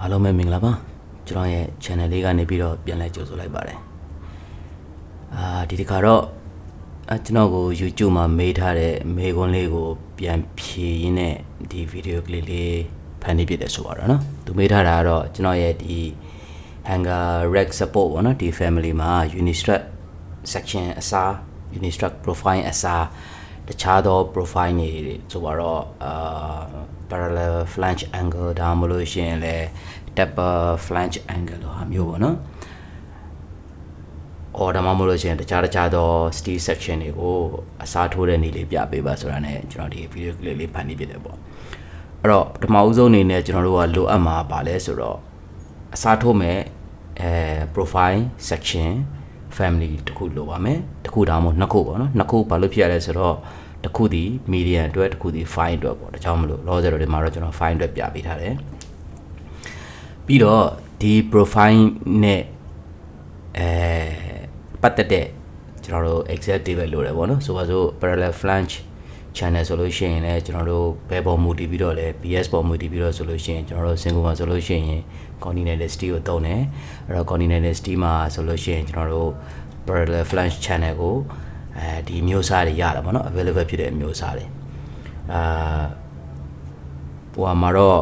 အားလုံးပဲမင်္ဂလာပါကျွန်တော်ရဲ့ channel လေးကနေပြီးတော့ပြန်လဲကြိုဆိုလိုက်ပါတယ်အာဒီတစ်ခါတော့အကျွန်တော်ကို YouTube မှာမေးထားတဲ့မေးခွန်းလေးကိုပြန်ဖြေရင်းနဲ့ဒီဗီဒီယိုကလေးလေးဖန်တီးပြတယ်ဆိုပါတော့เนาะသူမေးထားတာကတော့ကျွန်တော်ရဲ့ဒီ Hanger Rack Support ပေါ့နော်ဒီ family မှာ Unistruct section အစား Unistruct profile အစားတခြားသော profile တွေဆိုပါတော့အာ parallel flange angle ဒါမှမဟုတ်ရှင်လဲ taper flange angle လို့ဟာမျိုးပေါ့နော် or ဒါမှမဟုတ်လို့ရှိရင်တခြားတခြားသော steel section တွေကိုအစားထိုးတဲ့နည်းလေးပြပေးပါဆိုတာ ਨੇ ကျွန်တော်ဒီ video ကလေးလေးဖန်တီးပြတယ်ပေါ့အဲ့တော့ပထမဦးဆုံးအနေနဲ့ကျွန်တော်တို့ကလိုအပ်မှာပါလဲဆိုတော့အစားထိုးမဲ့အဲ profile section family တခုလိုပါမယ်တခုဒါမှမဟုတ်နှစ်ခုပေါ့နော်နှစ်ခုဘာလို့ဖြစ်ရလဲဆိုတော့ တစ်ခုဒီ median အတွက်တစ်ခုဒီ fine အတွက်ပေါ့ဒါကြောင့်မလို့ logic တွေမှာတော့ကျွန်တော် fine အတွက်ပြပေးထားတယ်ပြီးတော့ဒီ profile နဲ့အဲပတ်သက်တဲ့ကျွန်တော်တို့ exact table လိုတယ်ပေါ့နော်ဆိုပါစို့ parallel flange channel ဆိုလို့ရှိရင်လည်းကျွန်တော်တို့ဘယ်ပေါ်မူတည်ပြီးတော့လဲ BS ပေါ်မူတည်ပြီးတော့ဆိုလို့ရှိရင်ကျွန်တော်တို့ single မှာဆိုလို့ရှိရင် continental steel ကိုသုံးတယ်အဲ့တော့ continental steel မှာဆိုလို့ရှိရင်ကျွန်တော်တို့ parallel flange channel ကို အဲဒီမျိုးစားတွေရတာပေါ့နော် available ဖြစ်တဲ့မျိုးစားတွေအာဟိုမှာတော့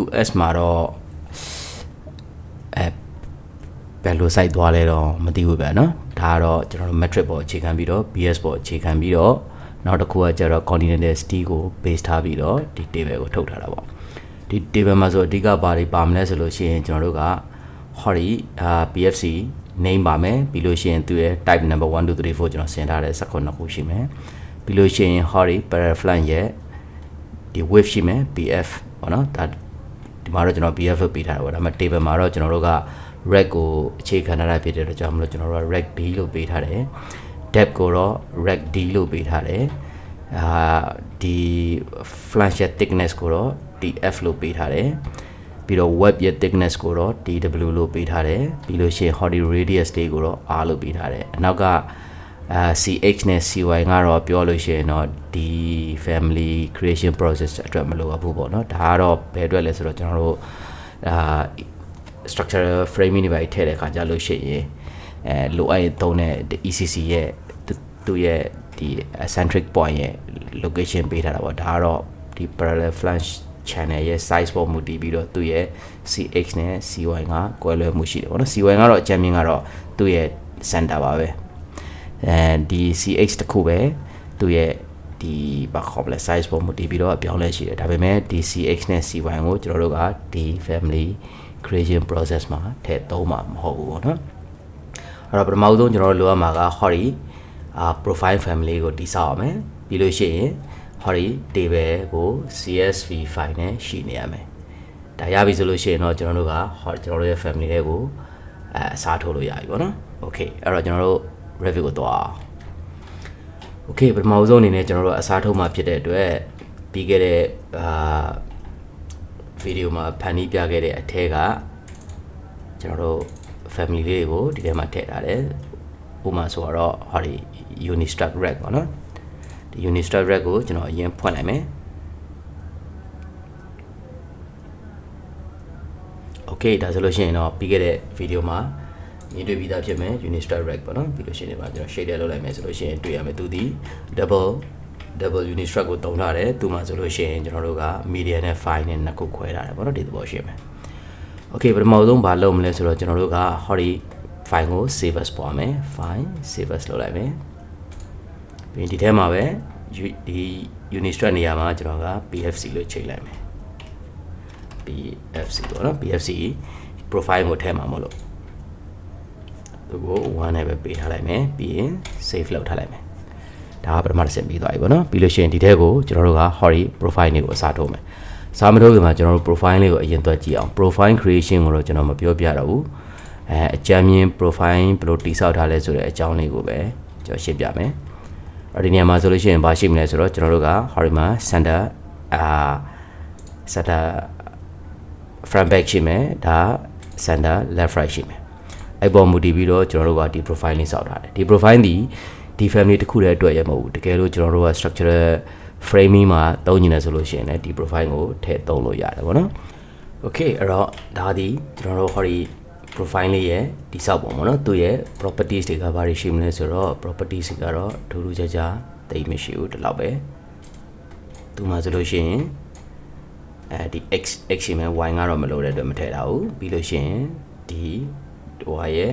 US မှာတော့အဲဘယ်လို site သွားလဲတော့မသိဘူးပဲเนาะဒါကတော့ကျွန်တော်တို့ metric ပေါ်အခြေခံပြီးတော့ BS ပေါ်အခြေခံပြီးတော့နောက်တစ်ခုကကျတော့ continental steel ကို base ထားပြီးတော့ဒီ table ကိုထုတ်ထားတာပေါ့ဒီ table မှာဆိုအဓိကဘာတွေပါမလဲဆိုလို့ရှိရင်ကျွန်တော်တို့က hori အာ BFC name ပါမယ်ပြီးလို့ရှိရင်သူရဲ့ type number 1 2 3 4ကျွန်တော်ဆင်ထားတဲ့19ခုရှိမယ်ပြီးလို့ရှိရင် hori paraflan ရဲ့ဒီ wave ရှိမယ် BF ပေါ့နော်ဒါဒီမှာတော့ကျွန်တော် BF လို့ပေးထားတာပေါ့ဒါပေမဲ့ table မှာတော့ကျွန်တော်တို့က rack ကိုအခြေခံထားတာဖြစ်တဲ့အတွက်ကြောင့်မလို့ကျွန်တော်တို့က rack B လို့ပေးထားတယ် depth ကိုတော့ rack D လို့ပေးထားတယ်အာဒီ flange ရဲ့ thickness ကိုတော့ TF လို့ပေးထားတယ် ပြီးတော့ web ရဲ့ thickness ကိုတော့ DW လို့ပေးထားတယ်ပြီးလို့ရှိရင် hori radius လေးကိုတော့ R လို့ပေးထားတယ်အနောက်ကအာ CH နဲ့ CY ကတော့ပြောလို့ရှိရင်တော့ဒီ family creation process အတွက်မလိုအပ်ဘူးပေါ့နော်ဒါကတော့ဘယ်အတွက်လဲဆိုတော့ကျွန်တော်တို့အာ structural framing တွေပါထည့်တဲ့ခါကြလို့ရှိရင်အဲလိုအပ်ရင်သုံးတဲ့ ECC ရဲ့သူ့ရဲ့ဒီ centric point ရဲ့ location ပေးထားတာပေါ့ဒါကတော့ဒီ parallel flange channel ရဲ့ size ပေါ်မူတည်ပြီးတော့သူ့ရဲ့ CH နဲ့ CY ကကွဲလွဲမှုရှိတယ်ပေါ့နော် CY ကတော့အကြမ်းမြင်ကတော့သူ့ရဲ့ center ပါပဲအဲဒီ CH တခုပဲသူ့ရဲ့ဒီဘာခေါ်လဲ size ပေါ်မူတည်ပြီးတော့အပြောင်းလဲရှိတယ်ဒါပေမဲ့ဒီ CH နဲ့ CY ကိုကျွန်တော်တို့ကဒီ family creation process မှာထည့်သုံးမှာမဟုတ်ဘူးပေါ့နော်အဲ့တော့ပထမဆုံးကျွန်တော်တို့လိုအပ်မှာက hori အာ profile family ကိုတိစောက်အောင်မယ်ပြီးလို့ရှိရင် hori table ကို csv file နဲ့ရှိနေရမယ်ဒါရပြီဆိုလို့ရှိရင်တော့ကျွန်တော်တို့က hori ကျွန်တော်တို့ရဲ့ family တွေကိုအဲအစားထိုးလို့ရပြီပေါ့နော် okay အဲ့တော့ကျွန်တော်တို့ review ကိုသွားအောင် okay ပထမဆုံးအနေနဲ့ကျွန်တော်တို့အစားထိုးမှာဖြစ်တဲ့အတွက်ပြီးခဲ့တဲ့အာဗီဒီယိုမှာဖန်တီးပြခဲ့တဲ့အထက်ကကျွန်တော်တို့ family လေးတွေကိုဒီထဲမှာထည့်ထားတယ်ဥပမာဆိုတော့ဟောဒီ unistruct rack ပေါ့နော် ဒီ unistruct rack ကိုကျွန်တော်အရင်ဖွင့်လိုက်မယ် okay ဒါဆိုလို့ရှိရင်တော့ပြီးခဲ့တဲ့ဗီဒီယိုမှာမြင်တွေ့ပြီးသားဖြစ်မယ် unistruct rack ပေါ့နော်ပြီးလို့ရှိရင်ဒီမှာကျွန်တော် shade လုပ်လိုက်မယ်ဆိုလို့ရှိရင်တွေ့ရမယ်သူဒီ double double unistruct ကိုတုံထားတယ်သူမှာဆိုလို့ရှိရင်ကျွန်တော်တို့က media နဲ့ file နဲ့နှစ်ခုခွဲထားတယ်ပေါ့နော်ဒီသဘောရှိမယ် okay ပထမဆုံးဘာလုပ်မလဲဆိုတော့ကျွန်တော်တို့က hori file ကို save as ပေါ်မယ် file save as လုပ်လိုက်မယ် ပြီးရင်ဒီထဲမှာပဲဒီ unistruct နေရာမှာကျွန်တော်က pfc လို့ချိန်လိုက်မယ် pfc ပေါ့နော် pfc profile ကိုထဲမှာမလို့သူကို1နဲ့ပဲပေးထားလိုက်မယ်ပြီးရင် save လုပ်ထားလိုက်မယ်ဒါကပထမတစ်ဆင့်ပြီးသွားပြီပေါ့နော်ပြီးလို့ရှိရင်ဒီထဲကိုကျွန်တော်တို့က hori profile တွေကိုအစားထိုးမယ်စာမထိုးခင်မှာကျွန်တော်တို့ profile လေးကိုအရင်တွက်ကြည့်အောင် profile creation ကိုတော့ကျွန်တော်မပြောပြတော့ဘူးအဲအကြမ်းမြင် profile ဘယ်လိုတိစောက်ထားလဲဆိုတဲ့အကြောင်းလေးကိုပဲကျွန်တော်ရှင်းပြမယ်အဲ့ ဒီနေရာမှာဆိုလို့ရှိရင်ဘာရှိမလဲဆိုတော့ကျွန်တော်တို့က hori မှာ center အာ center front back ရှိမယ်ဒါ center left right ရှိမယ်အဲ့ပေါ်မူတည်ပြီးတော့ကျွန်တော်တို့ကဒီ profile လေးစောက်ထားတယ်ဒီ profile ဒီဒီ family တစ်ခုတည်းအတွက်ရမဟုတ်ဘူးတကယ်လို့ကျွန်တော်တို့က structural framing မှာသုံးနေတယ်ဆိုလို့ရှိရင်လည်းဒီ profile ကိုထည့်သုံးလို့ရတယ်ပေါ့နော် okay အဲ့တော့ဒါဒီကျွန်တော်တို့ဟောဒီ profile လေးရဲ့တိဆောက်ပုံပေါ့နော်သူရဲ့ properties တွေကဘာတွေရှိမလဲဆိုတော့ properties တွေကတော့ထူးထူးခြားခြားတိတ်မရှိဘူးဒီလောက်ပဲသူမှဆိုလို့ရှိရင်အဲဒီ x x ရှိမယ် y ကတော့မလို့တဲ့အတွက်မထည့်တာဘူးပြီးလို့ရှိရင်ဒီဟိုဟာရဲ့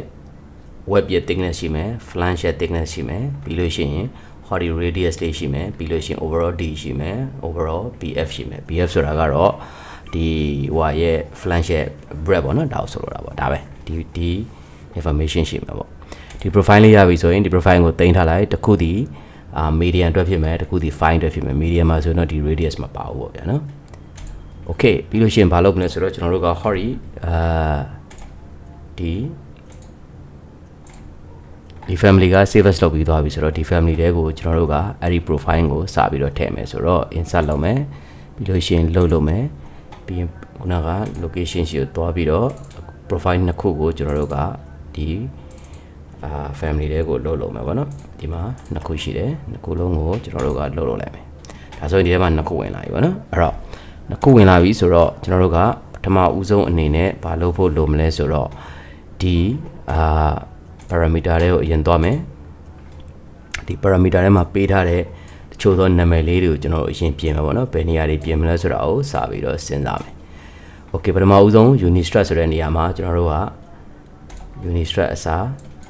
web ရဲ့ thickness ရှိမယ် flange ရဲ့ thickness ရှိမယ်ပြီးလို့ရှိရင် horizontal radius လေးရှိမယ်ပြီးလို့ရှိရင် overall d ရှိမယ် overall bf ရှိမယ် bf ဆိုတာကတော့ဒီဟိုဟာရဲ့ flange ရဲ့ breadth ပေါ့နော်ဒါကိုဆိုလိုတာပေါ့ဒါပဲ ဒီဒီ information ရှိမှာပေါ့ဒီ profile လေးရပြီဆိုရင်ဒီ profile ကိုတင်ထားလိုက်တစ်ခုဒီအာ median အတွက်ဖြစ်မယ်တစ်ခုဒီ fine အတွက်ဖြစ်မယ် median မှာဆိုရင်တော့ဒီ radius မပါဘူးပေါ့ဗျာနော် okay ပြီးလို့ရှိရင်ဘာလုပ်မလဲဆိုတော့ကျွန်တော်တို့က hori အာဒီ ဒီ family က save as လုပ်ပြီးသွားပြီဆိုတော့ဒီ family တွေကိုကျွန်တော်တို့ကအဲ့ဒီ profile ကိုစပြီးတော့ထည့်မယ်ဆိုတော့ insert လုပ်မယ်ပြီးလို့ရှိရင် load လုပ်မယ်ပြီးရင်ခုနက location ရှိကိုသွားပြီးတော့ profile နှစ်ခုကိုကျွန်တော်တို့ကဒီအာ family တွေကို load လုပ်မယ်ပေါ့နော်ဒီမှာနှစ်ခုရှိတယ်နှစ်ခုလုံးကိုကျွန်တော်တို့က load လုပ်လိုက်မယ်ဒါဆိုရင်ဒီထဲမှာနှစ်ခုဝင်လာပြီပေါ့နော်အဲ့တော့နှစ်ခုဝင်လာပြီဆိုတော့ကျွန်တော်တို့ကပထမဦးဆုံးအနေနဲ့ဘာလုပ်ဖို့လိုမလဲဆိုတော့ဒီအာ parameter တွေကိုအရင်သွားမယ်ဒီ parameter ထဲမှာပေးထားတဲ့တချို့သောနာမည်လေးတွေကိုကျွန်တော်တို့အရင်ပြင်မှာပေါ့နော်ဘယ်နေရာတွေပြင်မလဲဆိုတာကိုစပြီးတော့စဉ်းစားမယ် okay ပထမဦးဆုံး unistrut ဆိုတဲ့နေရာမှာကျွန်တော်တို့က unistrut အစား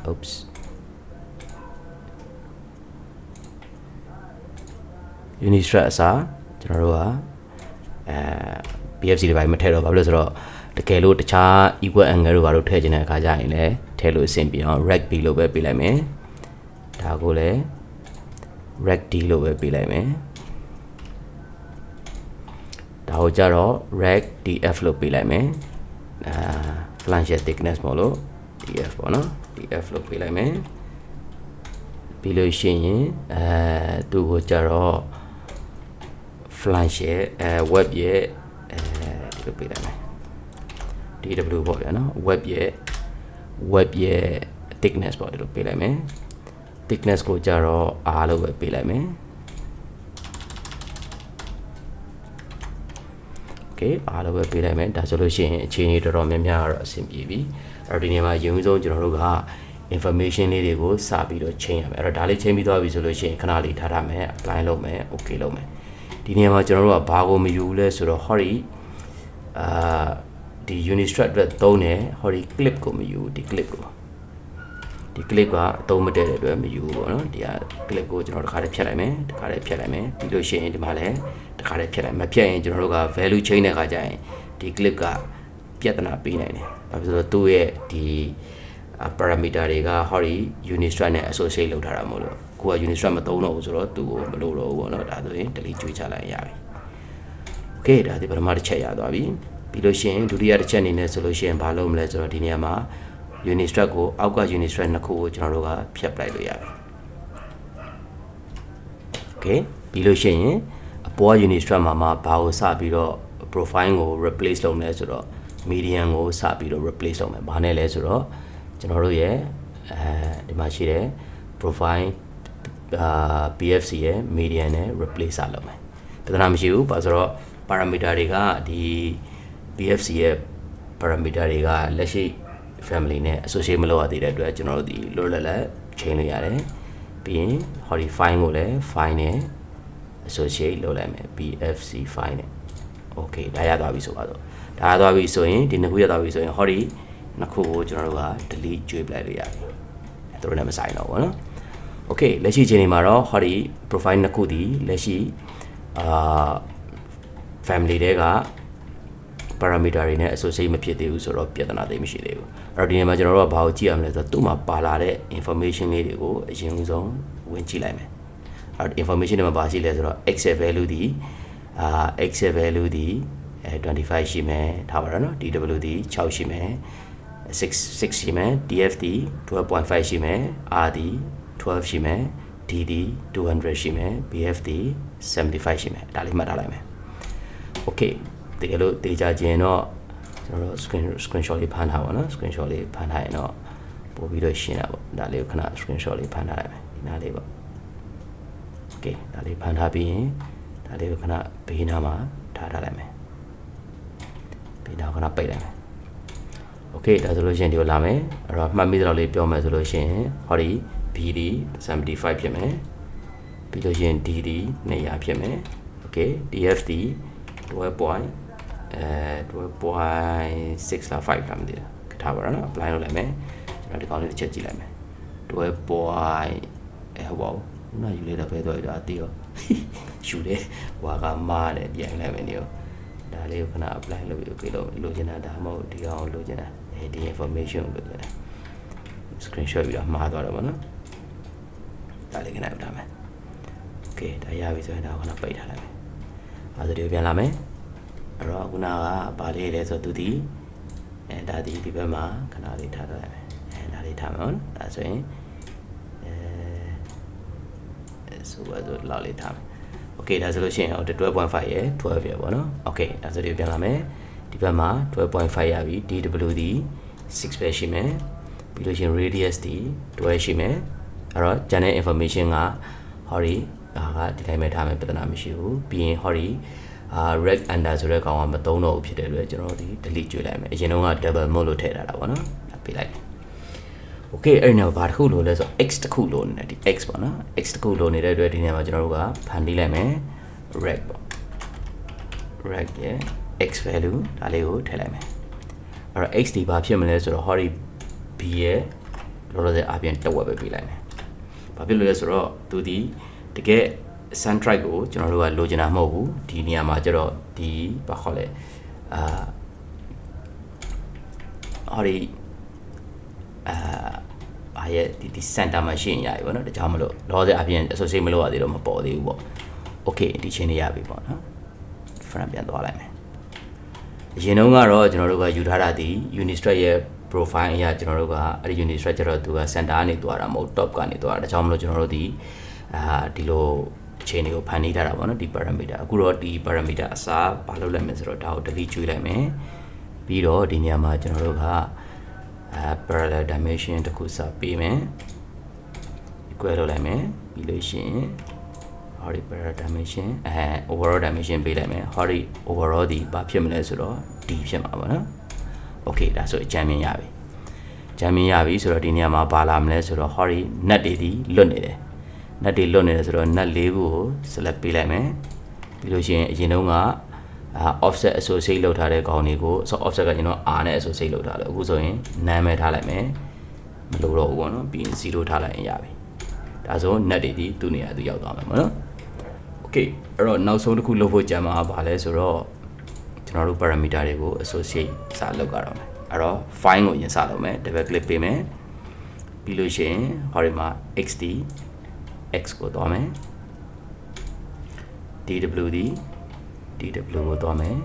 oops unistrut အစားကျွန်တော်တို့ကအဲ BFC တွေပိုင်းမထည့်တော့ဘာလို့လဲဆိုတော့တကယ်လို့တခြား equal angle တို့ဘာလို့ထည့်ချင်တဲ့အခါကျရင်လည်းထည့်လို့အဆင်ပြေအောင် rect b လို့ပဲပေးလိုက်မယ်ဒါကိုလည်း rect d လို့ပဲပေးလိုက်မယ် ဒါကိုကြတော့ rect df လို့ပေးလိုက်မယ်အာ flange thickness မို့လို့ df ပေါ့နော် df လို့ပေးလိုက်မယ်ပြီးလို့ရှိရင်အဲသူ့ကိုကြတော့ flange ရဲ့အဲ web ရဲ့အဲဒီလိုပေးလိုက်မယ် DW ပေါ့ဗျာနော် web ရဲ့ web ရဲ့ thickness ပေါ့ဒီလိုပေးလိုက်မယ် thickness ကိုကြတော့ R လို့ပဲပေးလိုက်မယ် okay R လို့ပဲပေးလိုက်မယ်ဒါဆိုလို့ရှိရင်အခြေအနေတော်တော်များများကတော့အဆင်ပြေပြီအဲ့တော့ဒီနေရာမှာရုံးဆုံးကျွန်တော်တို့က information လေးတွေကိုစပြီးတော့ချိန်ရမယ်အဲ့တော့ဒါလေးချိန်ပြီးသွားပြီဆိုလို့ရှိရင်ခဏလေးထားထားမယ် apply လုပ်မယ် okay လုပ်မယ်ဒီနေရာမှာကျွန်တော်တို့ကဘာကိုမယူလဲဆိုတော့ hori အာဒီ unistrut အတွက်သုံးတယ်ဟောဒီ clip ကိုမယူဒီ clip ကိုဒီ clip ကအသုံးမတည့်တဲ့အတွက်မယူဘူးပေါ့နော်ဒီက clip ကိုကျွန်တော်တစ်ခါတည်းဖြတ်လိုက်မယ်တစ်ခါတည်းဖြတ်လိုက်မယ်ပြီးလို့ရှိရင်ဒီမှာလည်းတစ် ခါတည်းဖြတ်လိုက်မဖြတ်ရင်ကျွန်တော်တို့က value change တဲ့အခါကျရင်ဒီ clip ကပြဿနာပေးနိုင်တယ်ဘာဖြစ်လို့သူ့ရဲ့ဒီ parameter တွေကဟောဒီ unistrut နဲ့ associate လုပ်ထားတာမို့လို့ကိုက unistrut မသုံးတော့ဘူးဆိုတော့သူ့ကိုမလို့တော့ဘူးပေါ့နော်ဒါဆိုရင် delete ကျွေးချလိုက်ရပြီ okay ဒါဒီပထမတစ်ချက်ရသွားပြီပြီးလို့ရှိရင်ဒုတိယတစ်ချက်အနေနဲ့ဆိုလို့ရှိရင်ဘာလုပ်မလဲဆိုတော့ဒီနေရာမှာ unistrut ကိုအောက်က unistrut နှစ်ခုကိုကျွန်တော်တို့ကဖြတ်ပလိုက်လို့ရပြီ okay ပြီးလို့ရှိရင်အ ပေါ် unistrut မှာမှာဘာကိုစပြီးတော့ profile ကို replace လုပ်လဲဆိုတော့ median ကိုစပြီးတော့ replace လုပ်မယ်ဘာနဲ့လဲဆိုတော့ကျွန်တော်တို့ရဲ့အဲဒီမှာရှိတဲ့ profile အာ BFC ရဲ့ median နဲ့ replace လုပ်မယ်ပြဿနာမရှိဘူးဘာလို့ဆိုတော့ parameter တွေကဒီ BFC ရဲ့ parameter တွေကလက်ရှိ family နဲ့ associate မလုပ်ရသေးတဲ့အတွက်ကျွန်တော်တို့ဒီလွတ်လပ်လပ်ချိန်လို့ရတယ်ပြီးရင်ဟောဒီ file ကိုလည်း file နဲ့ associate လုပ်လိုက်မယ် BFC file နဲ့ okay ဒါရသွားပြီဆိုပါတော့ဒါရသွားပြီဆိုရင်ဒီနှစ်ခုရသွားပြီဆိုရင်ဟောဒီနှစ်ခုကိုကျွန်တော်တို့က delete ကျွေးပလိုက်လို့ရတယ်သူတို့လည်းမဆိုင်တော့ဘူးเนาะ okay လက်ရှိချိန်ဒီမှာတော့ဟောဒီ profile နှစ်ခုဒီလက်ရှိအာ family တွေက parameter တွေနဲ့ associate မဖြစ်သေးဘူးဆိုတော့ပြဿနာသိမရှိသေးဘူးအဲ့တော့ဒီနေရာမှာကျွန်တော်တို့ကဘာကိုကြည့်ရမလဲဆိုတော့သူ့မှာပါလာတဲ့ information လေးတွေကိုအရင်ဆုံးဝင်ကြည့်လိုက်မယ် အဲ့ information တွေမှာပါရှိလဲဆိုတော့ excel value ဒီအာ excel value ဒီအဲ25ရှိမယ်ထားပါတော့နော် dw ဒီ6ရှိမယ်6 6ရှိမယ် df ဒီ12.5ရှိမယ် r ဒီ12ရှိမယ် d ဒီ200ရှိမယ် bf ဒီ75ရှိမယ်ဒါလေးမှတ်ထားလိုက်မယ် okay တကယ်လို့တေချာခြင်းတော့ကျွန်တော်တို့ screen screenshot လေးဖမ်းထားပါတော့ screenshot လေးဖမ်းထားရင်တော့ပို့ပြီးတော့ရှင်းတာပေါ့ဒါလေးကိုခဏ screenshot လေးဖမ်းထားရမယ်ဒီနားလေးပေါ့ okay ဒါလေးဖမ်းထားပြီးရင်ဒါလေးကိုခဏဘေးနားမှာထားထားလိုက်မယ် ပြီးတော့ခဏပိတ်လိုက်မယ်โอเคဒါဆိုလို့ရှိရင်ဒီကိုလာမယ်အဲ့တော့မှတ်မိသလောက်လေးပြောမယ်ဆိုလို့ရှိရင်ဟောဒီ BD 75ဖြစ်မယ်ပြီးလို့ရှိရင် DD 200ဖြစ်မယ်โอเค DFD 12 point အဲ12.6လား5လားမသိဘူးထားပါတော့နော် apply လုပ်လိုက်မယ်ကျွန်တော်ဒီကောင်လေးတစ်ချက်ကြည့်လိုက်မယ်12 point အဲ ဟောဘူးနာယူလေးတော့ပဲတော့ဒါအတီးရောယူတယ်ဟွာကမားတယ်ပြန်လိုက်မယ်နေရောဒါလေးကိုခဏ apply လုပ်ပြီး okay လို့လိုချင်တာဒါမှမဟုတ်ဒီကောင်ကိုလိုချင်တာအဲဒီ information ကိုလိုချင်တာ screenshot ပြီးတော့မှားသွားတယ်ပေါ့နော်ဒါလေးခဏပြထားမယ် okay ဒါရပြီဆိုရင်ဒါကိုခဏပိတ်ထားလိုက်မယ်အဲဒါဒီကိုပြန်လာမယ်အဲ့တော့ခုနကဘာလေးလဲဆိုတော့သူဒီအဲဒါဒီဒီဘက်မှာခဏလေးထားထားလိုက်မယ်အဲဒါလေးထားမယ်ဟုတ်နော်ဒါဆိုရင်အဲ ဆိုပါဆိုလောက်လေးထားမယ်โอเคဒါဆိုလို့ရှိရင်ဟို12.5ရယ်12ရယ်ပေါ့နော်โอเคဒါဆိုဒီပြန်လာမယ်ဒီဘက်မှာ12.5ရပြီ DW ဒီ6ပဲရှိမယ်ပြီးလို့ရှိရင် radius ဒီ12ရှိမယ်အဲ့တော့ channel information ကဟောဒီဒါကဒီတိုင်းပဲထားမယ်ပြဿနာမရှိဘူးပြီးရင်ဟောဒီအာ rec under ဆိုတဲ့ကောင်ကမသုံးတော့ဘူးဖြစ်တယ်လို့ကျွန်တော်ဒီ delete ကျွေးလိုက်မယ်အရင်တုန်းက double mode လို့ထည့်ထားတာပေါ့နော်ဒါပေးလိုက် okay အဲ့ဒီတော့ဘာတစ်ခုလို့လဲဆိုတော့ x တစ်ခုလို့နေတယ်ဒီ x ပေါ့နော် x တစ်ခုလို့နေတဲ့အတွက်ဒီနေရာမှာကျွန်တော်တို့ကဖန်တီးလိုက်မယ် rec ပေါ့ rec ရဲ့ x value ဒါလေးကိုထည့်လိုက်မယ်အဲ့တော့ x ဒီဘာဖြစ်မလဲဆိုတော့ဟောဒီ b ရဲ့လောလောဆယ်အပြင်တစ်ဝက်ပဲပေးလိုက်မယ်ဘာဖြစ်လို့လဲဆိုတော့သူဒီတကယ် sun drive ကိုကျွန်တော်တို့ကလိုချင်တာမဟုတ်ဘူးဒီနေရာမှာကျတော့ဒီဘာခေါ်လဲအာဟောဒီ အာအားရဲ့ဒီဒီ center မှာရှိရင်ရပြီပေါ့နော်ဒါကြောင့်မလို့လောဆယ်အပြင် associate မလုပ်ရသေးတော့မပေါ်သေးဘူးပေါ့ okay ဒီချင်းနေရပြီပေါ့နော် front ပြန်သွားလိုက်မယ်အရင်တုန်းကတော့ကျွန်တော်တို့ကယူထားတာဒီ Unistrut ရဲ့ profile အရာကျွန်တော်တို့ကအဲ့ဒီ Unistrut ကျတော့သူက center ကနေသွားတာမဟုတ် top ကနေသွားတာဒါကြောင့်မလို့ကျွန်တော်တို့ဒီအာဒီလိုအခြေအနေကိုဖန်တီးထားတာပေါ့နော်ဒီ parameter အခုတော့ဒီ parameter အစားဘာလုပ်လိုက်မလဲဆိုတော့ဒါကို delete ကျွေးလိုက်မယ်ပြီးတော့ဒီနေရာမှာကျွန်တော်တို့က အာ parallel dimension တစ်ခုစပေးမယ် equal လုပ်လိုက်မယ်ပြီးလို့ရှိရင်ဟောဒီ parallel dimension အဲ overall dimension ပေးလိုက်မယ်ဟောဒီ overall ဒီဘာဖြစ်မလဲဆိုတော့ d ဖြစ်မှာပါနော် okay ဒါဆိုအကြမ်းမြင်ရပြီအကြမ်းမြင်ရပြီဆိုတော့ဒီနေရာမှာဘာလာမလဲဆိုတော့ဟောဒီ net တွေဒီလွတ်နေတယ် net တွေလွတ်နေတယ်ဆိုတော့ net လေးခုကို select ပေးလိုက်မယ်ပြီးလို့ရှိရင်အရင်တုန်းကအာ offset associate လုပ်ထားတဲ့ကောင်တွေကိုဆို offset ကကျွန်တော် r နဲ့ associate လုပ်ထားတယ်အခုဆိုရင် none ပဲထားလိုက်မယ်မလိုတော့ဘူးပေါ့နော်ပြီးရင်0ထားလိုက်ရင်ရပြီဒါဆို net တွေဒီသူ့နေရာသူရောက်သွားမယ်ပေါ့နော် okay အဲ့တော့နောက်ဆုံးတစ်ခုလုပ်ဖို့ကြံမှာပါလဲဆိုတော့ကျွန်တော်တို့ parameter တွေကို associate စလုပ်ကြတော့မယ်အဲ့တော့ file ကိုအရင်စလုပ်မယ် double click ပေးမယ်ပြီးလို့ရှိရင်ဟောဒီမှာ xd x ကိုသွားမယ် dw ဒီ dw ကိုသွားမယ်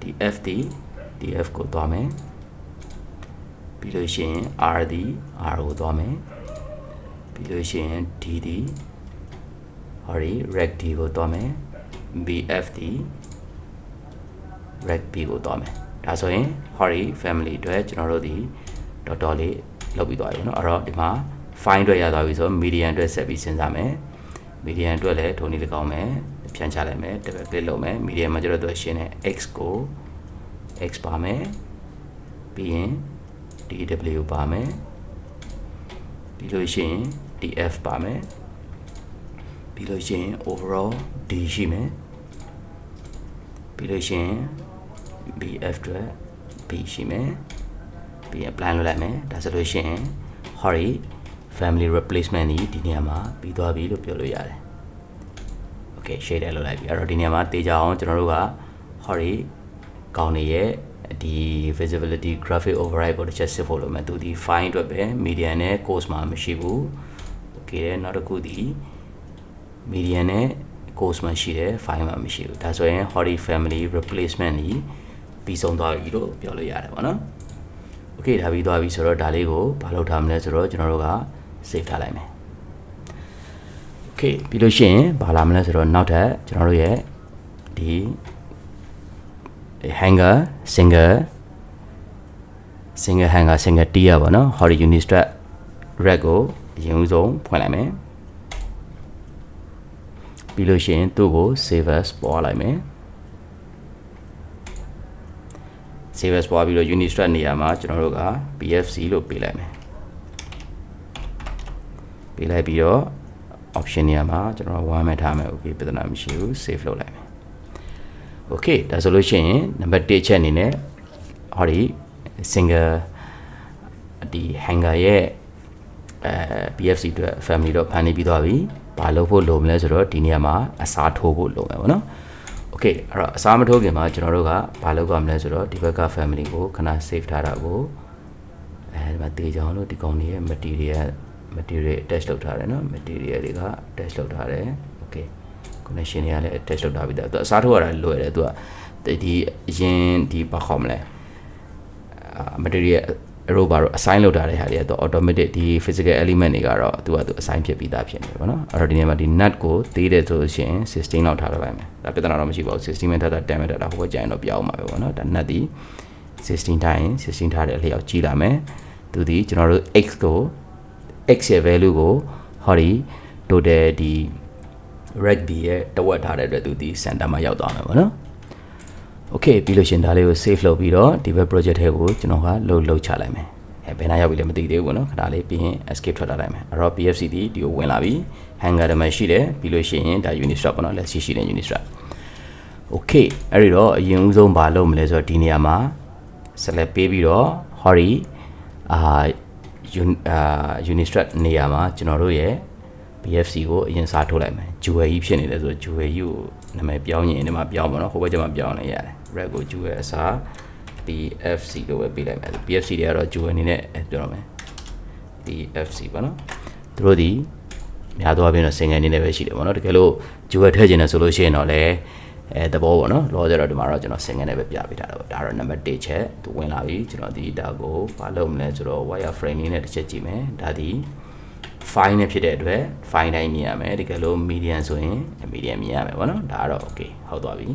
df ဒီ df ကိုသွားမယ်ပြီးလို့ရှိရင် r ဒီ r ကိုသွားမယ်ပြီးလို့ရှိရင် d ဒီ ဟောဒီ rec d ကိုသွားမယ် bf ဒီ rec b ကိုသွားမယ်ဒါဆိုရင်ဟောဒီ family အတွက်ကျွန်တော်တို့ဒီတော်တော်လေးလုပ်ပြီးသွားပြီเนาะအဲ့တော့ဒီမှာ fine အတွက်ရသွားပြီဆိုတော့ median အတွက်ဆက်ပြီးစဉ်းစားမယ် median အတွက်လည်းထုံနည်းလေးကောင်းမယ် ဖြန့်ချလိုက်မယ် double click လုပ်မယ် median မှာကျတော့သူရှင်းတဲ့ x ကို x ပါမယ်ပြီးရင် dw ပါမယ်ပြီးလို့ရှိရင် df ပါမယ်ပြီးလို့ရှိရင် overall d ရှိမယ်ပြီးလို့ရှိရင် bf အတွက် b ရှိမယ်ပြီးရင် plan လုပ်လိုက်မယ်ဒါဆိုလို့ရှိရင် hori family replacement ဒီဒီနေရာမှာပြီးသွားပြီလို့ပြောလို့ရတယ် okay shade လုပ်လိုက်ပြီအဲ့တော့ဒီနေရာမှာတေချာအောင်ကျွန်တော်တို့က hori ကောင်းနေရဲ့ဒီ visibility graphic override ကိုတစ်ချက်စစ်ဖို့လုပ်မယ်သူဒီ fine အတွက်ပဲ median နဲ့ course မှာမရှိဘူး okay နောက်တစ်ခုဒီ median နဲ့ course မှာရှိတယ် file မှာမရှိဘူးဒါဆိုရင် hori family replacement ကြီးပြီးဆုံးသွားပြီလို့ပြောလို့ရတယ်ပေါ့နော် okay ဒါပြီးသွားပြီဆိုတော့ဒါလေးကိုဘာလုပ်ထားမလဲဆိုတော့ကျွန်တော်တို့က save ထားလိုက်မယ် okay ပြီးလို့ရှိရင်ဘာလာမလဲဆိုတော့နောက်ထပ်ကျွန်တော်တို့ရဲ့ဒီ hanger single single hanger single tier ပေါ့နော် hori unit strap rack ကိုအရင်ဆုံးဖွင့်လိုက်မယ်ပြီးလို့ရှိရင်သူ့ကို save as ပေါ်လိုက်မယ် save as ပွားပြီးတော့ unistrat နေရာမှာကျွန်တော်တို့က pfc လို့ပေးလိုက်မယ်ပေးလိုက်ပြီးတော့ option နေရာမှာကျွန်တော်ဝမ်းမဲ့ထားမယ် okay ပြဿနာမရှိဘူး save လုပ်လိုက်မယ် okay ဒါဆိုလို့ရှိရင်နံပါတ်1ချက်အနေနဲ့ဟောဒီ single ဒီ hanger ရဲ့အဲ PFC အတွက် family တော့ဖန်နေပြီးသွားပြီဘာလုပ်ဖို့လိုမလဲဆိုတော့ဒီနေရာမှာအစားထိုးဖို့လိုမယ်ပေါ့နော် okay အဲ့တော့အစားမထိုးခင်မှာကျွန်တော်တို့ကဘာလုပ်ရမလဲဆိုတော့ဒီဘက်က family ကိုခဏ save ထားတာကိုအဲဒီမှာတေချောင်းလို့ဒီကောင်တွေရဲ့ material material attach လုပ်ထားတယ်နော် material တွေက attach လုပ်ထားတယ် okay connection တွေကလည်း attach လုပ်ထားပြီးသားသူအစားထိုးရတာလွယ်တယ်သူကဒီအရင်ဒီဘာခေါ်မလဲအာ material ရိုဘာတော့ assign လုပ်ထားတဲ့ဟာတွေကတော့ automatic ဒီ physical element တွေကတော့သူကသူ assign ဖြစ်ပြီးသားဖြစ်နေတယ်ပေါ့နော်အဲ့တော့ဒီနေရာမှာဒီ nut ကိုသေးတယ်ဆိုလို့ရှိရင်16လောက်ထားလိုက်မယ်ဒါပြဿနာတော့မရှိပါဘူး16မဲ့ထားတာ10မဲ့ထားတာဟိုဘက်ကျရင်တော့ပြောင်းမှာပဲပေါ့နော်ဒါ nut ဒီ16တိုင်း16ထားတဲ့အလျောက်ကြီးလာမယ်သူဒီကျွန်တော်တို့ x ကို x ရဲ့ value ကိုဟောဒီ total ဒီ rugby ရဲ့တဝက်ထားတဲ့အတွက်သူဒီ center မှာရောက်သွားမယ်ပေါ့နော် okay ပြီးလို့ရှရင်ဒါလေးကို save လုပ်ပြီးတော့ဒီဘက် project ထဲကိုကျွန်တော်က load လုပ်ချလိုက်မယ်အဲဘယ်နာရောက်ပြီလဲမသိသေးဘူးပေါ့နော်ခဏလေးပြီးရင် escape ထွက်လာလိုက်မယ်အဲ့တော့ PFC ဒီဒီကိုဝင်လာပြီ hanger တမှာရှိတယ်ပြီးလို့ရှိရင်ဒါ unistrat ပေါ့နော်လက်ရှိရှိတဲ့ unistrat okay အဲ့ဒီတော့အရင်ဦးဆုံးဘာလုပ်မလဲဆိုတော့ဒီနေရာမှာ select ပေးပြီးတော့ hori အာ un အာ unistrat နေရာမှာကျွန်တော်တို့ရဲ့ BFC ကိုအရင်စားထုတ်လိုက်မယ် jewel ကြီးဖြစ်နေတယ်ဆိုတော့ jewel ကြီးကိုနာမည်ပြောင်းရင်ဒီမှာပြောင်းပါတော့ဟိုဘက်ကျမှပြောင်းလိုက်ရတယ် red ကို jewel အစား BFC လို့ပဲပေးလိုက်မယ် BFC တွေကတော့ jewel အနေနဲ့ပြောတော့မယ် BFC ပေါ့နော်သူတို့ဒီများသောအားဖြင့်တော့ single အနေနဲ့ပဲရှိတယ်ပေါ့နော်တကယ်လို့ jewel ထည့်ခြင်းနဲ့ဆိုလို့ရှိရင်တော့လည်း အဲသဘောပေါ့နော်လောဆယ်တော့ဒီမှာတော့ကျွန်တော် single နဲ့ပဲပြပေးထားတာပေါ့ဒါတော့ number 1ချက်သူဝင်လာပြီကျွန်တော်ဒီဒါကိုမလုပ်မလဲဆိုတော့ wire frame လေးနဲ့တစ်ချက်ကြည့်မယ်ဒါဒီ file နဲ့ဖြစ်တဲ့အတွက် file တိုင်းမြင်ရမယ်တကယ်လို့ medium ဆိုရင် medium မြင်ရမယ်ဗောနော်ဒါကတော့ okay ဟုတ်သွားပြီ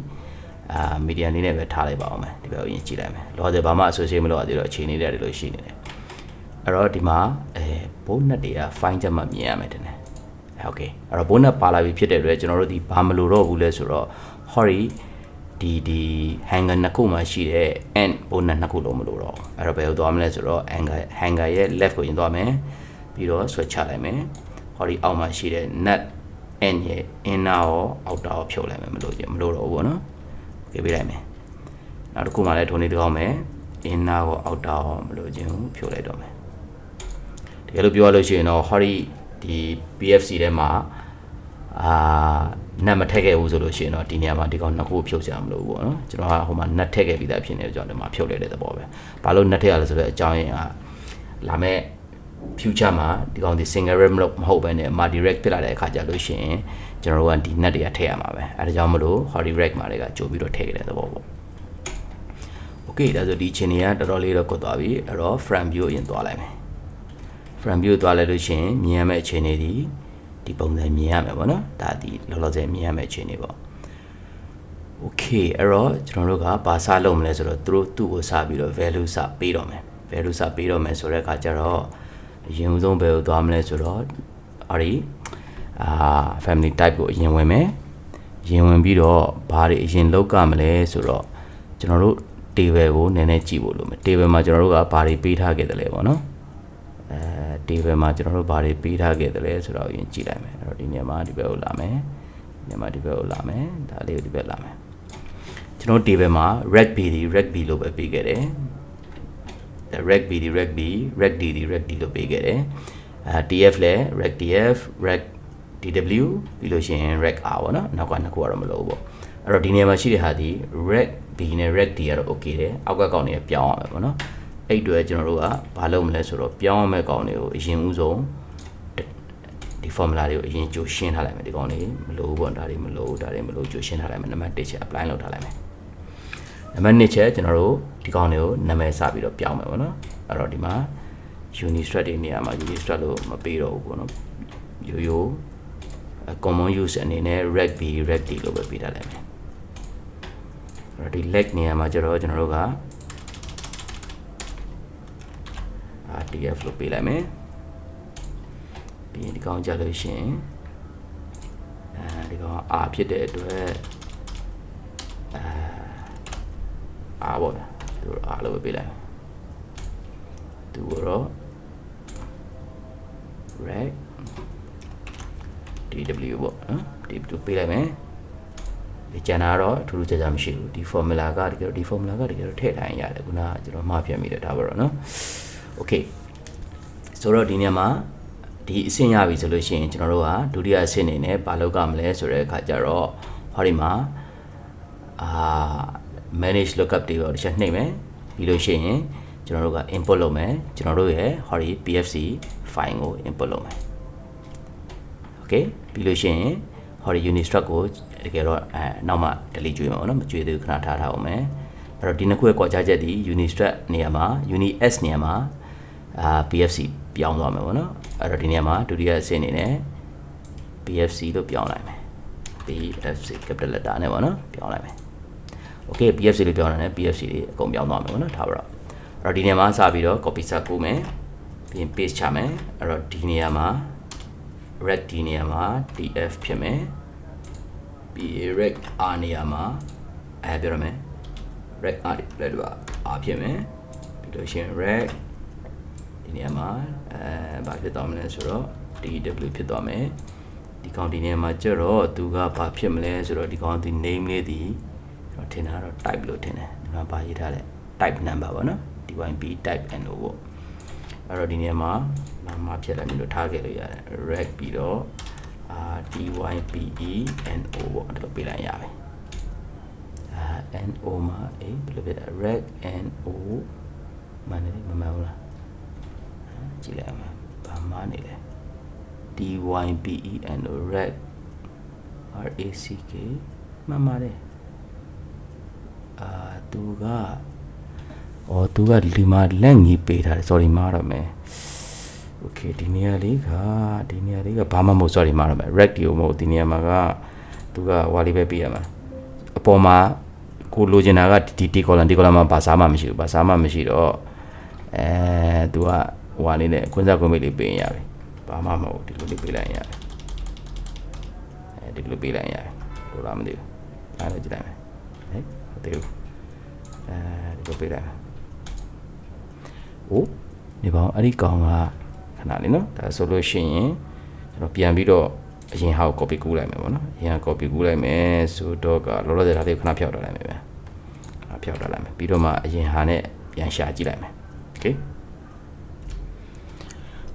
အာ medium လေးနဲ့ပဲထားလိုက်ပါအောင်မယ်ဒီဘက်ကိုရင်ကြည့်လိုက်မယ်လောဆယ်ဘာမှ associate မလုပ်ရသေးတော့အခြေအနေတွေလို့ရှိနေတယ်အဲ့တော့ဒီမှာအဲဘိုးနက်တွေက file ချက်မှမြင်ရမယ်တင်တယ်โอเคအဲ့တော့ဘိုးနက်ပါလာပြီဖြစ်တဲ့အတွက်ကျွန်တော်တို့ဒီဘာမလို့တော့ဘူးလဲဆိုတော့ hori ဒီဒီ hanger နှစ်ခုမှရှိတဲ့ and ဘိုးနက်နှစ်ခုလုံးမလို့တော့အဲ့တော့ဘယ်လိုသွားမလဲဆိုတော့ hanger hanger ရဲ့ left ကိုရင်သွားမယ်ပြီးတော့ switch ချလိုက်မယ်ဟောဒီအောက်မှာရှိတဲ့ net n ရဲ့ inner ရော outer ရောဖြုတ်လိုက်မယ်မလို့မလို့တော့ဘူးပေါ့နော်โอเคပေးလိုက်မယ်နောက်တစ်ခုမှလည်းထုံနေတကောင်းမယ် inner ရော outer ရောမလို့ခြင်းဖြုတ်လိုက်တော့မယ်တကယ်လို့ပြောရလို့ရှိရင်တော့ဟောဒီဒီ PFC ထဲမှာအာ နတ်မထက်ခဲ့ဘူးဆိုလို့ရှိရင်တော့ဒီနေရာမှာဒီကောင်နှစ်ခုဖြုတ်စရာမလိုဘူးပေါ့နော်ကျွန်တော်ကဟိုမှာနတ်ထက်ခဲ့ပြီးသားဖြစ်နေကြတော့ဒီမှာဖြုတ်လိုက်တဲ့သဘောပဲဘာလို့နတ်ထက်ရလဲဆိုတော့အကြောင်းရင်းကလာမဲ့ future မှာဒီကောင်ဒီ single rim မဟုတ်ဘဲနဲ့ multi rack ဖြစ်လာတဲ့အခါကျလို့ရှိရင်ကျွန်တော်တို့ကဒီ net တွေကထည့်ရမှာပဲအဲဒါကြောင့်မလို့ hori rack မှာတွေကကြိုပြီးတော့ထည့်ခဲ့တဲ့သဘောပေါ့ okay ဒါဆိုဒီခြေနေကတော်တော်လေးတော့ကွတ်သွားပြီအဲ့တော့ front view အရင်သွားလိုက်မယ် front view သွားလိုက်လို့ရှိရင်မြင်ရမယ့်အခြေအနေဒီ ဒီပုံစံမြင်ရမယ်ပေါ့နော်ဒါဒီလောလောဆယ်မြင်ရမယ့်အခြေအနေပေါ့ okay အဲ့တော့ကျွန်တော်တို့ကဘာစလုပ်မလဲဆိုတော့သူတို့သူ့ကိုစပြီးတော့ value စပေးတော့မယ် value စပေးတော့မယ်ဆိုတဲ့အခါကျတော့အရင်ဆုံးဘယ်ကိုသွားမလဲဆိုတော့အော်ဒီအာ family type ကိုအရင်ဝင်မယ်ရင်ဝင်ပြီးတော့ဘာတွေအရင်လောက်ကမလဲဆိုတော့ကျွန်တော်တို့ table ကိုနည်းနည်းကြည့်ဖို့လိုမယ် table မှာကျွန်တော်တို့ကဘာတွေပေးထားခဲ့တယ်လဲပေါ့နော်အဲ table မှာကျွန်တော်တို့ဘာတွေပေးထားခဲ့တယ်လဲဆိုတော့အရင်ကြည့်လိုက်မယ်အဲ့တော့ဒီနေရာမှာဒီဘက်ကိုလာမယ်ဒီနေရာမှာဒီဘက်ကိုလာမယ်ဒါလေးကိုဒီဘက်လာမယ်ကျွန်တော် table မှာ red b ဒီ red b လို့ပဲပေးခဲ့တယ် rec b ဒီ rec b rec d ဒီ rec d လို့ပေးခဲ့တယ်အာ tf လဲ rec tf rec dw ပြီးလို့ရှိရင် rec r ပေါ့နော်နောက်ကနှစ်ခုကတော့မလို့ပေါ့အဲ့တော့ဒီနေရာမှာရှိတဲ့ဟာဒီ rec b နဲ့ rec d ကတော့ okay တယ်အောက်ကကောင်တွေပြောင်းရမယ်ပေါ့နော် အဲ့အတွက်ကျွန်တော်တို့ကဘာလုပ်မလဲဆိုတော့ပြောင်းရမယ့်ကောင်တွေကိုအရင်ဦးဆုံးဒီ formula တွေကိုအရင်ကြိုရှင်းထားလိုက်မယ်ဒီကောင်တွေမလို့ပေါ့ဒါတွေမလို့ဒါတွေမလို့ကြိုရှင်းထားလိုက်မယ်နံပါတ်1ချက် apply လုပ်ထားလိုက်မယ်နံပါတ်2ချက်ကျွန်တော်တို့ဒီကောင်တွေကိုနာမည်စပြီးတော့ပြောင်းမယ်ပေါ့နော်အဲ့တော့ဒီမှာ unistrat တွေနေရာမှာ unistrat လို့မပေးတော့ဘူးပေါ့နော်ရိုးရိုး common use အနေနဲ့ rec b rec d လို့ပဲပေးထားလိုက်မယ်အဲ့တော့ဒီ leg နေရာမှာကျတော့ကျွန်တော်တို့က RTF လို့ပေးလိုက်မယ်ပြီးရင်ဒီကောင်ကြလို့ရှိရင်အဲဒီကောင် R ဖြစ်တဲ့အတွက်အဲ R ပေါ့ဗျာသူတို့အားလုံးပဲပေးလိုက်မယ်သူကတော့ right dw ပေါ့နော် dw ပေးလိုက်မယ်ဒီကျန်တာတော့အထူးထူးခြားခြားမရှိဘူးဒီ formula ကတကယ်တော့ဒီ formula ကတကယ်တော့ထည့်ထားရင်ရတယ်ခုနကကျွန်တော်မှားပြမိတယ်ဒါပါတော့နော် okay ဆိုတော့ဒီနေရာမှာဒီအဆင့်ရပြီဆိုလို့ရှိရင်ကျွန်တော်တို့ကဒုတိယအဆင့်အနေနဲ့ဘာလုပ်ကြမလဲဆိုတဲ့အခါကျတော့ဟောဒီမှာအာ manage lookup တွေတော့တစ်ချက်နှိပ်မယ်ပြီးလို့ရှိရင်ကျွန်တော်တို့က input လုပ်မယ်ကျွန်တော်တို့ရဲ့ဟောဒီ pfc file ကို input လုပ်မယ် okay ပြီးလို့ရှိရင်ဟောဒီ unit struct ကိုတကယ်တော့အဲနောက်မှ delete ကျွေးမှာပေါ့နော်မကျွေးသေးဘူးခဏထားထားအောင်မယ်အဲ့တော့ဒီနှစ်ခုရဲ့ကွာခြားချက်ဒီ unit struct နေရာမှာ unit s နေရာမှာအာ pfc ပြောင်းသွားမယ်ပေါ့နော်အဲ့တော့ဒီနေရာမှာဒုတိယအဆင့်အနေနဲ့ pfc လို့ပြောင်းလိုက်မယ် pfc capital letter နဲ့ပေါ့နော်ပြောင်းလိုက်မယ် okay pfc လို့ပြောင်းတယ် pfc တွေအကုန်ပြောင်းသွားမယ်ပေါ့နော်ထားပါတော့အဲ့တော့ဒီနေရာမှာစပြီးတော့ copy ဆက်ကူးမယ်ပြီးရင် paste ချမယ်အဲ့တော့ဒီနေရာမှာ red ဒီနေရာမှာ tf ဖြစ်မယ်ပြီး red r နေရာမှာအဲပြောရမယ် red r red က r ဖြစ်မယ်ပြီးလို့ရှိရင် red ဒီ နေရာမှာအဲဘာဖြစ်သွားမလဲဆိုတော့ dw ဖြစ်သွားမယ်ဒီကောင်ဒီနေရာမှာကျတော့သူကဘာဖြစ်မလဲဆိုတော့ဒီကောင်ဒီ name လေးဒီကျွန်တော်ထင်တာတော့ type လို့ထင်တယ်ဒီမှာဘာရေးထားလဲ type number ပေါ့နော် dyb type no ပေါ့အဲ့တော့ဒီနေရာမှာဘာမှဖြစ်လာမလို့ထားခဲ့လို့ရတယ် rec ပြီးတော့အာ dype no ပေါ့အဲ့လိုပေးလိုက်ရပြီအာ no မှာအေးဘယ်လိုဖြစ်လဲ rec no မှန်တယ်မမှန်ဘူးလား ကြည့်လိုက်အောင်ဘာမှနေလဲ dype no rec rack မှန်ပါတယ်အာသူကအော်သူကဒီမှာလက်ငီးပေးထားတယ် sorry မှားတော့မယ် okay ဒီနေရာလေးကဒီနေရာလေးကဘာမှမဟုတ် sorry မှားတော့မယ် rack ဒီကိုမဟုတ်ဒီနေရာမှာကသူကဝါလေးပဲပေးရမှာအပေါ်မှာကိုလိုချင်တာကဒီဒီ column ဒီ column မှာဘာစားမှမရှိဘူးဘာစားမှမရှိတော့အဲသူက ဟိုဟာလေးနဲ့ခွန်းစားခွန်းမိတ်လေးပေးရင်ရပြီဘာမှမဟုတ်ဒီလိုလေးပေးလိုက်ရင်ရတယ်အဲဒီလိုပေးလိုက်ရင်ရတယ်လို့လားမသိဘူးအားလည်းကြည့်လိုက်မယ်ဟဲ့မသိဘူးအဲဒီလိုပေးလိုက်မယ်ဟိုဒီပေါင်းအဲ့ဒီကောင်ကခဏလေးနော်ဒါဆိုလို့ရှိရင်ကျွန်တော်ပြန်ပြီးတော့အရင်ဟာကို copy ကူးလိုက်မယ်ပေါ့နော်အရင်က copy ကူးလိုက်မယ်ဆိုတော့ကလောလောဆယ်ဒါလေးခဏဖြောက်ထားလိုက်မယ်ဗျာခဏဖြောက်ထားလိုက်မယ်ပြီးတော့မှအရင်ဟာနဲ့ပြန်ရှာကြည့်လိုက်မယ် okay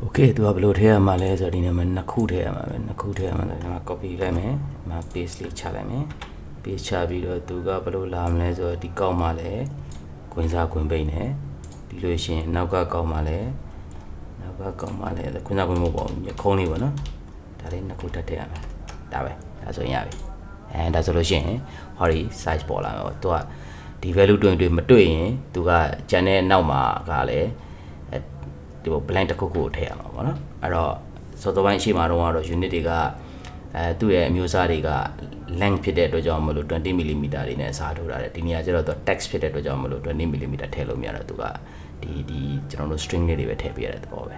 โอเคသူကဘယ်လိုထည့်ရမှာလဲဆိုတော့ဒီနေ့မှာနှစ်ခုထည့်ရမှာပဲနှစ်ခုထည့်ရမှာဆိုတော့ဒီမှာ copy လိုက်မယ်ဒီမှာ paste လေးချလိုက်မယ် paste ချပြီးတော့သူကဘယ်လိုလာမလဲဆိုတော့ဒီကောက်မှာလဲခွင်းစားခွင်းပိတ်နေပြီးလို့ရှိရင်နောက်ကကောက်မှာလဲနောက်ကကောက်မှာလဲခွင်းစားခွင်းမဟုတ်ပါဘူးခုံးလေးပေါ့နော်ဒါလေးနှစ်ခုထပ်ထည့်ရမယ်ဒါပဲဒါဆိုရင်ရပြီအဲဒါဆိုလို့ရှိရင်ဟောဒီ size ပေါ်လာမယ်ပေါ့သူကဒီ value တွင်တွင်မတွေ့ရင်သူကဂျန်တဲ့နောက်မှာကလည်း ဒီ blank တစ်ခုခုကိုထည့်ရမှာပေါ့နော်အဲ့တော့စောစောပိုင်းရှိမှာတော့ကတော့ unit တွေကအဲသူ့ရဲ့အမျိုးအစားတွေက length ဖြစ်တဲ့အတွက်ကြောင့်မလို့20 mm တွေနဲ့အစားထိုးထားတယ်ဒီနေရာကျတော့သူ text ဖြစ်တဲ့အတွက်ကြောင့်မလို့20 mm ထည့်လို့မရတော့သူကဒီဒီကျွန်တော်တို့ string လေးတွေပဲထည့်ပေးရတဲ့သဘောပဲ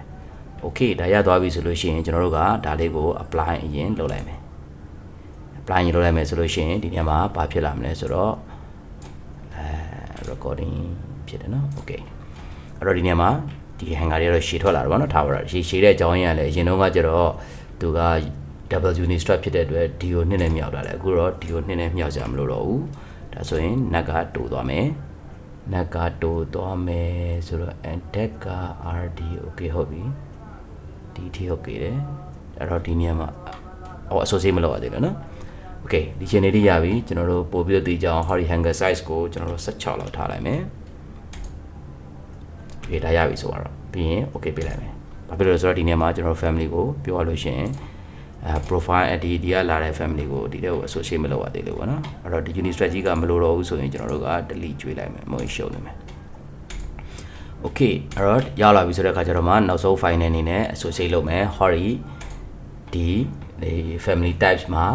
okay ဒါရသွားပြီဆိုလို့ရှိရင်ကျွန်တော်တို့ကဒါလေးကို apply အရင်လုပ်လိုက်မယ် apply ရင်လုပ်လိုက်မယ်ဆိုလို့ရှိရင်ဒီနေရာမှာဘာဖြစ်လာမလဲဆိုတော့အဲ recording ဖြစ်တယ်နော် okay အဲ့တော့ဒီနေရာမှာ ဒီ hanger တွေကတော့ရှည်ထွက်လာတယ်ဗောနော်ထားပါတော့ရှည်ရှည်တဲ့အကြောင်းရင်းကလည်းအရင်တော့ကကျတော့သူက double unit strap ဖြစ်တဲ့အတွက်ဒီကိုနှစ်နဲ့မြောက်လာတယ်အခုတော့ဒီကိုနှစ်နဲ့မြောက်ကြမလို့တော့ဘူးဒါဆိုရင်နက်ကတိုးသွားမယ်နက်ကတိုးသွားမယ်ဆိုတော့ attack က rd okay ဟုတ်ပြီဒီထိဟုတ်ကြတယ်အဲ့တော့ဒီနေရာမှာအော် associate မလုပ်ရသေးဘူးနော် okay ဒီချိန်လေးတွေရပြီကျွန်တော်တို့ပို့ပြီးတော့ဒီကြောင် hori hanger size ကိုကျွန်တော်တို့16လောက်ထားလိုက်မယ် okay ဒါရပြီဆိုတော့ပြီးရင် okay ပေးလိုက်မယ်ဘာဖြစ်လို့လဲဆိုတော့ဒီနေရာမှာကျွန်တော် family ကိုပြောရလို့ရှိရင်အဲ profile အဒီဒီကလာတဲ့ family ကိုဒီတဲ့ကို associate မလုပ်ရသေးလို့ပေါ့နော်အဲ့တော့ဒီ unit strategy ကမလိုတော့ဘူးဆိုရင်ကျွန်တော်တို့က delete ကျွေးလိုက်မယ်မဟုတ်ရှုံးနေမယ် okay အဲ့တော့ရောက်လာပြီဆိုတဲ့အခါကျတော့မှနောက်ဆုံး file အနေနဲ့ associate လုပ်မယ် hori ဒီဒီ family types မှာ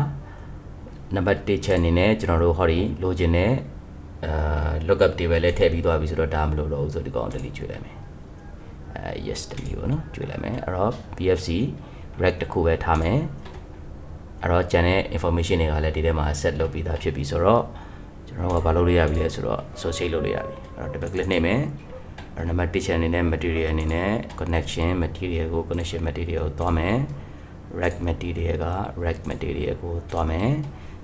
number 1 chain အနေနဲ့ကျွန်တော်တို့ hori လိုချင်တဲ့ အာ lookup table လည်းထည့်ပြီးသွားပြီဆိုတော့ဒါမလိုတော့ဘူးဆိုဒီကောင် delete ကျွေးလိုက်မယ်အဲ yes delete ပေါ့နော်ကျွေးလိုက်မယ်အဲ့တော့ pfc rec တစ်ခုပဲထားမယ်အဲ့တော့ကျန်တဲ့ information တွေကလည်းဒီထဲမှာ set လုပ်ပြီးသားဖြစ်ပြီဆိုတော့ကျွန်တော်ကဘာလုပ်လို့ရပြီလဲဆိုတော့ associate လုပ်လို့ရပြီအဲ့တော့ double click နှိပ်မယ်အဲ့တော့နံပါတ်1ချက်အနေနဲ့ material အနေနဲ့ connection material ကို connection material ကိုသွားမယ် rack material က rack material ကိုသွားမယ်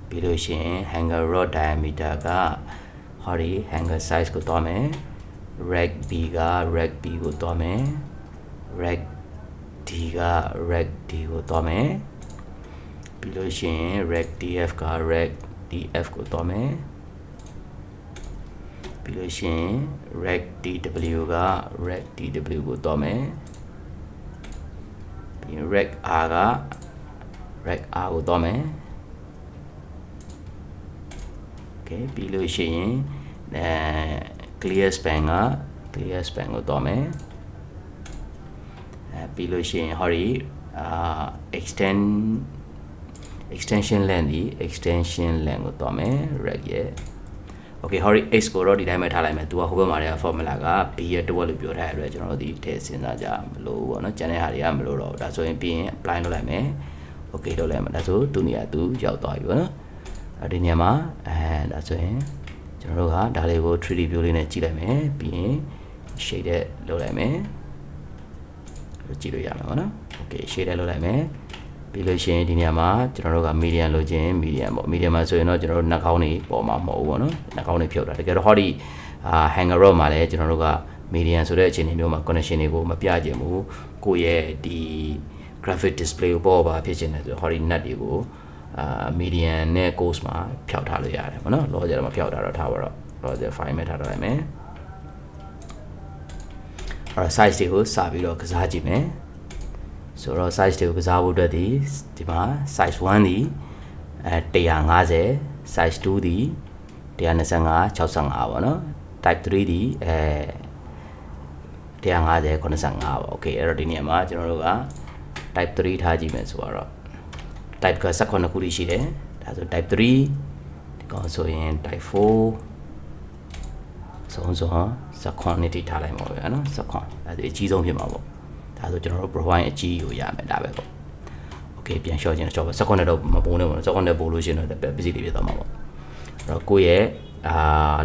ပြီးလို့ရှိရင် hanger rod diameter က ဟောဒီ hanger size ကိုသွားမယ် rack b က rack b ကိုသွားမယ် rack d က rack d ကိုသွားမယ်ပြီးလို့ရှိရင် rack df က rack df ကိုသွားမယ်ပြီးလို့ရှိရင် rack dw က rack dw ကိုသွားမယ်ပြီးရင် rack r က rack r ကိုသွားမယ် ကဲပြီးလို့ရှိရင်အဲ clear span က clear span ကိုတော့မယ်အဲပြီးလို့ရှိရင်ဟောဒီအာ extend extension length ဒီ extension length ကိုတော့မယ် rect ရဲ့ okay ဟောဒီ x ကိုတော့ဒီတိုင်းပဲထားလိုက်မယ်သူကဟိုဘက်မှာနေတဲ့ formula က b ရဲ့တဝက်လို့ပြောထားရတဲ့ကျွန်တော်တို့ဒီထည့်စဉ်းစားကြမလို့ပေါ့နော်ကျန်တဲ့ဟာတွေကမလို့တော့ဒါဆိုရင်ပြီးရင် apply လုပ်လိုက်မယ် okay လုပ်လိုက်မယ်ဒါဆိုသူနေရာသူရောက်သွားပြီပေါ့နော် ဒီနေရာမှာအဲဒါဆိုရင်ကျွန်တော်တို့ကဒါလေးကို 3D view လေးနဲ့ကြည့်လိုက်မယ်ပြီးရင် shade လုပ်လိုက်မယ်ကြည့်လို့ရမှာပေါ့နော် okay shade လုပ်လိုက်မယ်ပြီးလို့ရှိရင်ဒီနေရာမှာကျွန်တော်တို့က medium လိုချင် medium ပေါ့ medium မှာဆိုရင်တော့ကျွန်တော်တို့နှာခေါင်းတွေပေါ်မှာမဟုတ်ဘူးပေါ့နော်နှာခေါင်းတွေဖြုတ်တာတကယ်တော့ဟောဒီအာ hanger rod မှာလည်းကျွန်တော်တို့က medium ဆိုတဲ့အခြေအနေမျိုးမှာ connection တွေကိုမပြချင်ဘူးကိုယ့်ရဲ့ဒီ graphic display ကိုပေါ်ပါဖြစ်ချင်တယ်ဆိုတော့ဟောဒီ nut တွေကို အာ medium နဲ့ course မှာဖြောက်ထားလို့ရတယ်ပေါ့နော် logic တော့မဖြောက်တာတော့ထားပါတော့ logic file မဲ့ထားတော့လိုက်မယ်အဲ့တော့ size တွေကိုစပြီးတော့ကစားကြည့်မယ်ဆိုတော့ size တွေကိုကစားဖို့အတွက်ဒီဒီမှာ size 1ဒီအဲ150 size 2ဒီ125 65ပေါ့နော် type 3ဒီအဲ150 85ပေါ့ okay အဲ့တော့ဒီနေရာမှာကျွန်တော်တို့က type 3ထားကြည့်မယ်ဆိုတော့ type က18ခုရှိတယ်ဒါဆို type 3ဒီကောင်ဆိုရင် type 4ဆုံးဆုံး18နှစ်ထိထားလိုက်မှာပဲနော်18အဲ့ဒီအကြီးဆုံးဖြစ်မှာပေါ့ဒါဆိုကျွန်တော်တို့ provide အကြီးကိုရမယ်ဒါပဲပေါ့ okay ပြန်လျှော့ခြင်းတော့18နဲ့တော့မပုံနဲ့ပေါ့18နဲ့ပို့လို့ရှိရင်တော့ busy လေးဖြစ်သွားမှာပေါ့အဲ့တော့ကိုယ့်ရဲ့အာ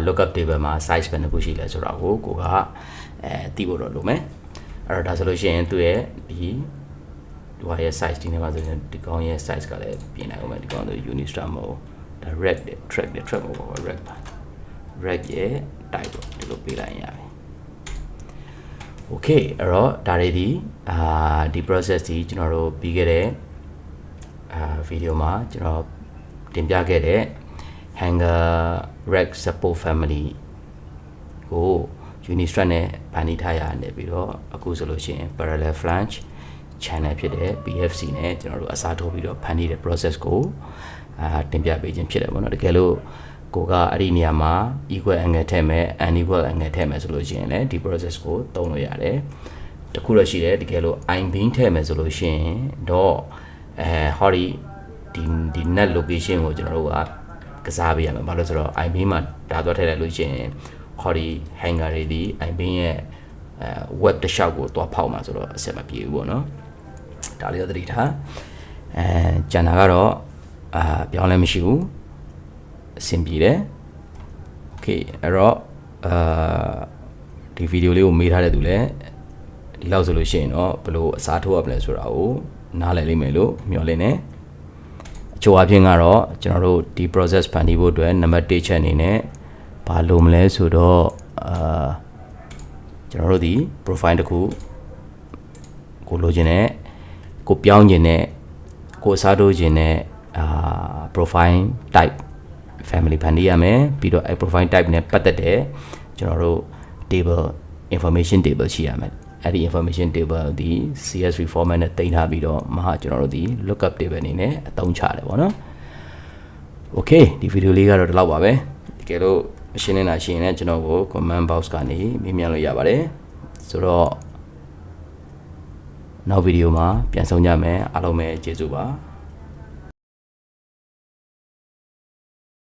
lookup table မှာ size ဘယ်နှခုရှိလဲဆိုတော့ကိုကိုကအဲသိဖို့တော့လိုမယ်အဲ့တော့ဒါဆိုလို့ရှိရင်သူ့ရဲ့ဒီ ဒီဟာရဲ့ size ဒီနေ့မှာဆိုရင်ဒီကောင်ရဲ့ size ကလည်းပြင်နိုင်အောင်မယ်ဒီကောင်ဆို unistar မဟုတ် direct track တဲ့ track မဟုတ် rack ပါ rack ရဲ့ type ပေါ့ဒီလိုပေးလိုက်ရင်ရပြီ okay အဲ့တော့ဒါတွေဒီအာဒီ process ဒီကျွန်တော်တို့ပြီးခဲ့တဲ့အာဗီဒီယိုမှာကျွန်တော်တင်ပြခဲ့တဲ့ hanger rack support family ကို Unistrut နဲ့ဗန်နီထားရနေပြီးတော့အခုဆိုလို့ရှိရင် parallel flange channel ဖြစ်တဲ့ BFC နဲ့ကျွန်တော်တို့အစားထိုးပြီးတော့ဖန်တီးတဲ့ process ကိုအာတင်ပြပေးခြင်းဖြစ်တယ်ပေါ့နော်တကယ်လို့ကိုကအဲ့ဒီနေရာမှာ equal angle ထည့်မယ် unequal angle ထည့်မယ်ဆိုလို့ရှိရင်လည်းဒီ process ကိုသုံးလို့ရတယ်တခုတော့ရှိတယ်တကယ်လို့ i beam ထည့်မယ်ဆိုလို့ရှိရင်တော့အဲဟောဒီဒီဒီ net location ကိုကျွန်တော်တို့ကကစားပေးရမယ်ဘာလို့ဆိုတော့ i beam မှာဒါသွားထည့်လိုက်လို့ရှိရင်ဟောဒီ hanger တွေဒီ i beam ရဲ့အဲ web တစ်လျှောက်ကိုသွားဖောက်မှာဆိုတော့အဆင်မပြေဘူးပေါ့နော် ဒါလေးတော့သတိထားအဲကျန်တာကတော့အာပြောင်းလဲမရှိဘူးအဆင်ပြေတယ်โอเคအဲ့တော့အာဒီဗီဒီယိုလေးကိုမေးထားတဲ့သူလည်းဒီလောက်ဆိုလို့ရှိရင်တော့ဘယ်လိုအစားထိုးရမလဲဆိုတာကိုနားလည်လိမ့်မယ်လို့မျှော်လင့်နေအချို့အပြင်ကတော့ကျွန်တော်တို့ဒီ process ဖန်တီးဖို့အတွက်နံပါတ်1ချက်အနေနဲ့ဘာလို့မလဲဆိုတော့အာကျွန်တော်တို့ဒီ profile တစ်ခုကိုလိုချင်တဲ့ ကိုပြောင်းခြင်းနဲ့ကိုအစားထိုးခြင်းနဲ့အာ profile type family ဖန်တီးရမယ်ပြီးတော့အဲ profile type နဲ့ပတ်သက်တဲ့ကျွန်တော်တို့ table information table ရှိရမယ်အဲ့ဒီ information table ဒီ CSV format နဲ့တင်ထားပြီးတော့မဟာကျွန်တော်တို့ဒီ lookup table အနေနဲ့အသုံးချတယ်ပေါ့နော် okay ဒီဗီဒီယိုလေးကတော့ဒီလောက်ပါပဲတကယ်လို့မရှင်းနေတာရှိရင်လည်းကျွန်တော်ကို comment box ကနေမေးမြန်းလို့ရပါတယ်ဆိုတော့ နောက်ဗီဒီယိုမှာပြန်ဆောင်ကြမယ်အားလုံးပဲကျေးဇူးပါ